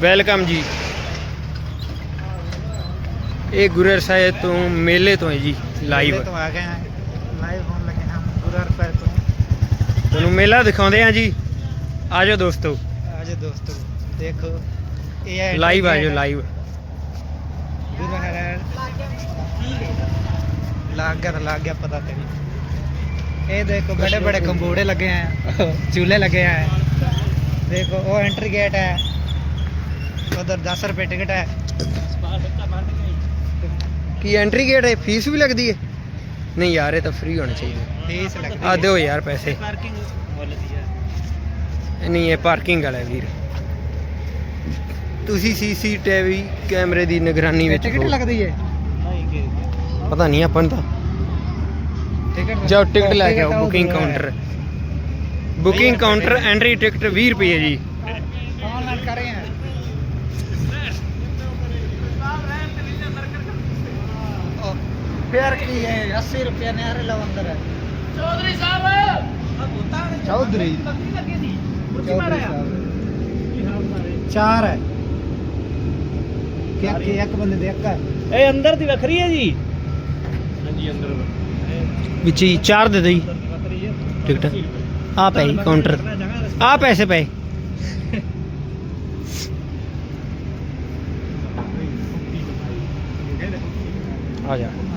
Welcome ਜੀ। ਇਹ ਗੁਰਰ ਸਾਹਿਬ ਤੋਂ ਮੇਲੇ ਤੋਂ ਹੈ ਜੀ ਲਾਈਵ ਤੋਂ ਆ ਗਏ ਹਾਂ। ਲਾਈਵ ਹੋਣ ਲੱਗੇ ਹਾਂ ਗੁਰਰ ਸਾਹਿਬ ਤੋਂ। ਤੁਹਾਨੂੰ ਮੇਲਾ ਦਿਖਾਉਂਦੇ ਆ ਜੀ। ਆਜੋ ਦੋਸਤੋ। ਆਜੋ ਦੋਸਤੋ ਦੇਖੋ। ਇਹ ਹੈ ਲਾਈਵ ਆਜੋ ਲਾਈਵ ਗੁਰਰ ਲੱਗ ਗਿਆ ਲੱਗ ਗਿਆ ਪਤਾ ਤੇਰੀ ਇਹ ਦੇਖੋ ਬੜੇ ਬੜੇ ਕੰਬੋੜੇ ਲੱਗੇ ਆ ਚੂਲੇ ਲੱਗੇ ਆ। ਦੇਖੋ ਉਹ ਐਂਟਰੀ ਗੇਟ ਹੈ। ਉਧਰ 10 ਰੁਪਏ ਟਿਕਟ ਹੈ। ਕੀ ਐਂਟਰੀ ਗੇਟ ਹੈ? ਫੀਸ ਵੀ ਲੱਗਦੀ ਹੈ? ਨਹੀਂ ਯਾਰ ਇਹ ਤਾਂ ਫ੍ਰੀ ਹੋਣਾ ਚਾਹੀਦਾ ਫੀਸ ਲੱਗਦੀ ਆ ਦਿਓ ਯਾਰ ਪੈਸੇ। ਨਹੀਂ ਇਹ ਪਾਰਕਿੰਗ ਵਾਲਾ ਵੀਰ। ਤੁਸੀਂ ਸੀਸੀਟੀਵੀ ਕੈਮਰੇ ਦੀ ਨਿਗਰਾਨੀ ਵਿੱਚ ਟਿਕਟ ਲੱਗਦੀ ਹੈ? ਪਤਾ ਨਹੀਂ ਆਪਾਂ ਤਾਂ। ਟਿਕਟ ਜਾਓ ਟਿਕਟ ਲੈ ਕੇ ਆਓ booking counter booking counter entry ticket 20 ਰੁਪਏ ਜੀ। ਆਨਲਾਈਨ ਕਰ ਰਹੇ ਹਾਂ। फेयर की है अस्सी रुपया नहर लो अंदर है चौधरी साहब चौधरी चौधरी साहब चार है क्या क्या एक बंदे देख कर ਇਹ ਅੰਦਰ ਦੀ ਵੱਖਰੀ ਹੈ ਜੀ ਵਿੱਚ ਹੀ ਚਾਰ ਦੇ ਦਈ ਵੱਖਰੀ ਹੈ ਟਿਕਟ ਆ ਪਏ ਕਾਊਂਟਰ ਆ ਪੈਸੇ ਪਏ ਆ ਜਾ हाँ पाँच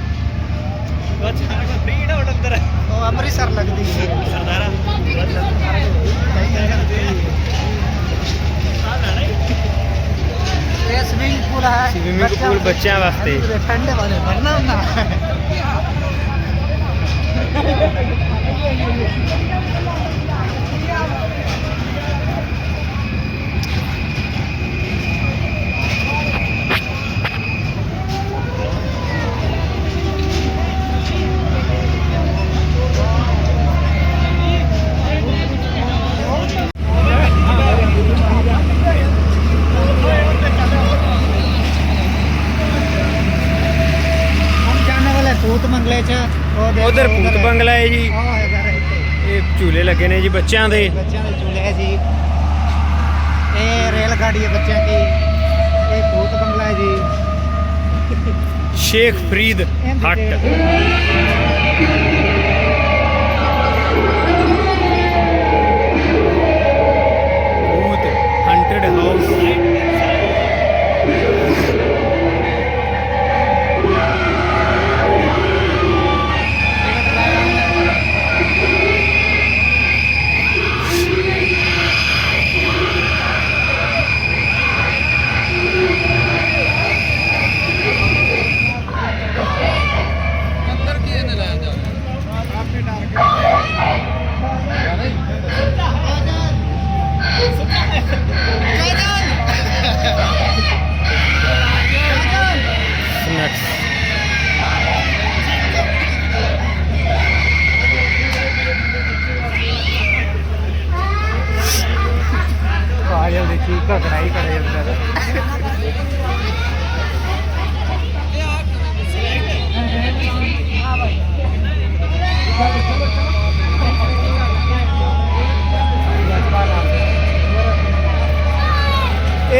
ਉਹ ਅੰਮ੍ਰਿਤਸਰ ਲੱਗਦੀ ਸੀ। ਸਰਦਾਰਾ। ਪੂਲ ਹੈ। ਸਵਿਮਿੰਗ ਪੂਲ ਬੱਚਿਆਂ ਵਾਸਤੇ। ਠੰਡੇ ਵਾਲੇ ਵਰਨਾ ਹੁੰਦਾ। ਉਧਰ ਭੂਤ ਬੰਗਲਾ ਹੈ ਜੀ। ਇਹ ਝੂਲੇ ਲੱਗੇ ਨੇ ਜੀ ਬੱਚਿਆਂ ਦੇ। ਬੱਚਿਆਂ ਦੇ ਝੂਲੇ ਹੈ ਜੀ। ਇਹ ਰੇਲ ਗਾੜੀ ਹੈ ਬੱਚਿਆਂ ਦੀ। ਇਹ ਭੂਤ ਬੰਗਲਾ ਹੈ ਜੀ। ਸ਼ੇਖ ਫਰੀਦ ਹਟ। ये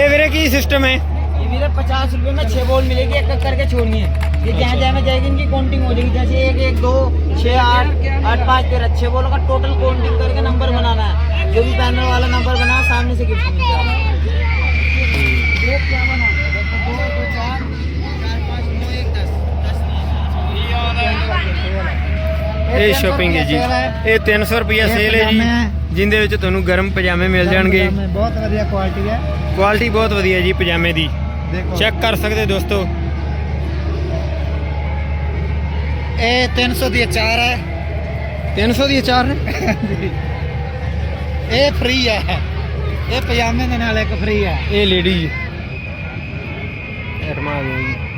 मेरे की सिस्टम है? ये मेरे पचास रुपए में छह बॉल मिलेगी एक एक करके छोड़नी है। ये जहाँ जहाँ में जाएगी इनकी काउंटिंग हो जाएगी। जैसे एक एक दो छः आठ आठ पाँच तेरह छह बॉलों का टोटल काउंटिंग करके नंबर बनाना है। जो भी बैनर वाला नंबर बना सामने से गिफ्ट मिल जाएगा ਇਹ ਸ਼ਾਪਿੰਗ ਹੈ ਜੀ। ਇਹ 300 ਰੁਪਿਆ ਇਹ ਸੇਲ ਹੈ ਜੀ। ਜਿੰਦੇ ਵਿੱਚ ਤੁਹਾਨੂੰ ਗਰਮ ਪਜਾਮੇ ਮਿਲ ਜਾਣਗੇ। ਬਹੁਤ ਵਧੀਆ ਕੁਆਲਿਟੀ ਹੈ। ਕੁਆਲਿਟੀ ਬਹੁਤ ਵਧੀਆ ਜੀ ਪਜਾਮੇ ਦੀ। ਚੈੱਕ ਕਰ ਸਕਦੇ ਦੋਸਤੋ। ਇਹ 300 ਦੀ ਚਾਰ ਹੈ। 300 ਦੀ ਚਾਰ ਨੇ? ਇਹ ਫ੍ਰੀ ਹੈ। ਇਹ ਪਜਾਮੇ ਦੇ ਨਾਲ ਇੱਕ ਫ੍ਰੀ ਹੈ। ਇਹ ਲੇਡੀ ਆ ਗਈਆਂ ਜੀ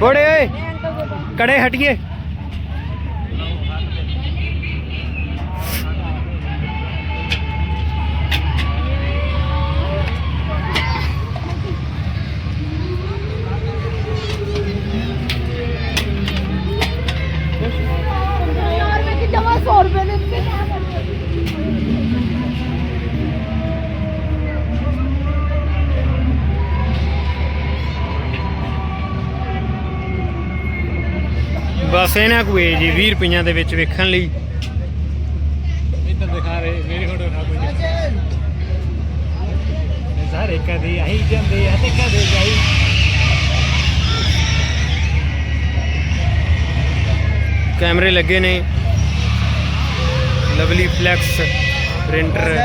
ਬੜੇ ਓਏ ਕੜੇ ਹਟੀਏ। ਬਸ ਇਹਨਾਂ ਕੋਈ ਜੀ 20 ਰੁਪਈਆਂ ਦੇ ਵਿੱਚ ਵੇਖਣ ਲਈ। ਇੱਧਰ ਦਿਖਾ ਰਹੇ ਮੇਰੀ ਫੋਟੋ ਖਾ ਕੋਈ ਸਾਰੇ ਕਦੇ ਆਈ ਜਾਂਦੇ ਆ ਤੇ ਕਦੇ ਜਾਈ। ਕੈਮਰੇ ਲੱਗੇ ਨੇ। Lovely flex printer.